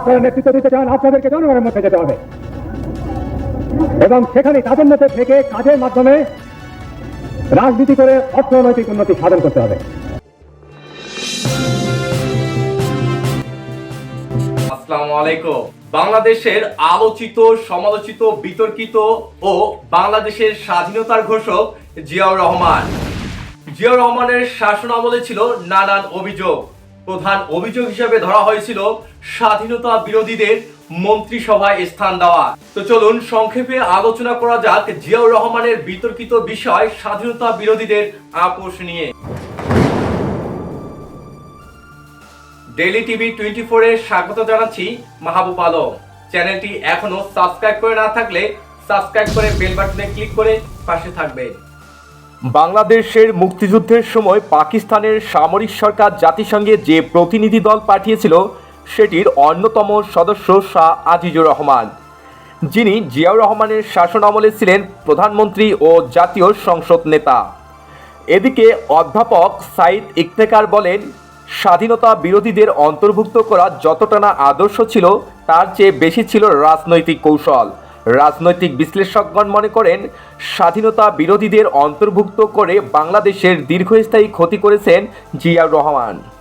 আপনারা নেতৃত্ব দিতে চান, আপনাদেরকে জনগণের মধ্যে যেতে হবে। এবং সেখানে তাদের মধ্যে থেকে কাজের মাধ্যমে রাজনীতি করে অর্থনৈতিক উন্নতি সাধন করতে হবে। আসসালামু আলাইকুম। বাংলাদেশের আলোচিত, সমালোচিত, বিতর্কিত ও বাংলাদেশের স্বাধীনতার ঘোষক জিয়াউর রহমান। জিয়াউর রহমানের শাসন আমলে ছিল নানান অভিযোগ। প্রধান অভিযোগ হিসেবে ধরা হয়েছিল স্বাধীনতা বিরোধীদের মন্ত্রিসভায় স্থান দেওয়া। তো চলুন সংক্ষেপে আলোচনা করা যাক জিয়াউর রহমানের বিতর্কিত বিষয় স্বাধীনতা বিরোধীদের আপোষ নিয়ে। ডেলি টিভি টোয়েন্টি ফোরে স্বাগত জানাচ্ছি মাহবুব আলম। চ্যানেলটি এখনও সাবস্ক্রাইব করে না থাকলে সাবস্ক্রাইব করে বেল বাটনে ক্লিক করে পাশে থাকবেন। বাংলাদেশের মুক্তিযুদ্ধের সময় পাকিস্তানের সামরিক সরকার জাতিসংঘে যে প্রতিনিধি দল পাঠিয়েছিল, সেটির অন্যতম সদস্য শাহ আজিজুর রহমান। যিনি জিয়াউর রহমানের শাসন আমলে ছিলেন প্রধানমন্ত্রী ও জাতীয় সংসদ নেতা। এদিকে অধ্যাপক সাইদ ইকতেকার বলেন, স্বাধীনতা বিরোধীদের অন্তর্ভুক্ত করা যতটা না আদর্শ ছিল, তার চেয়ে বেশি ছিল রাজনৈতিক কৌশল। রাজনৈতিক বিশ্লেষকগণ মনে করেন স্বাধীনতা বিরোধীদের অন্তর্ভুক্ত করে বাংলাদেশের দীর্ঘস্থায়ী ক্ষতি করেছেন জিয়াউর রহমান।